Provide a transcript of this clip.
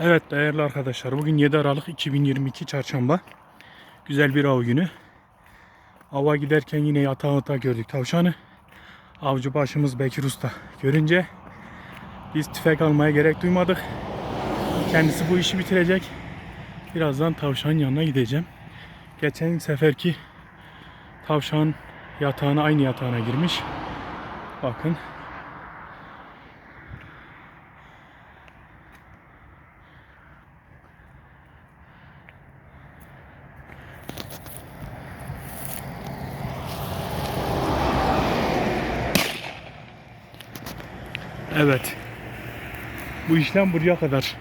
Evet değerli arkadaşlar bugün 7 Aralık 2022 çarşamba. Güzel bir av günü. Ava giderken yine yatağında gördük tavşanı. Avcı başımız Bekir Usta görünce biz tüfek almaya gerek duymadık. Kendisi bu işi bitirecek. Birazdan tavşanın yanına gideceğim. Geçen seferki tavşan yatağına aynı yatağına girmiş. Bakın Evet. Bu işlem buraya kadar.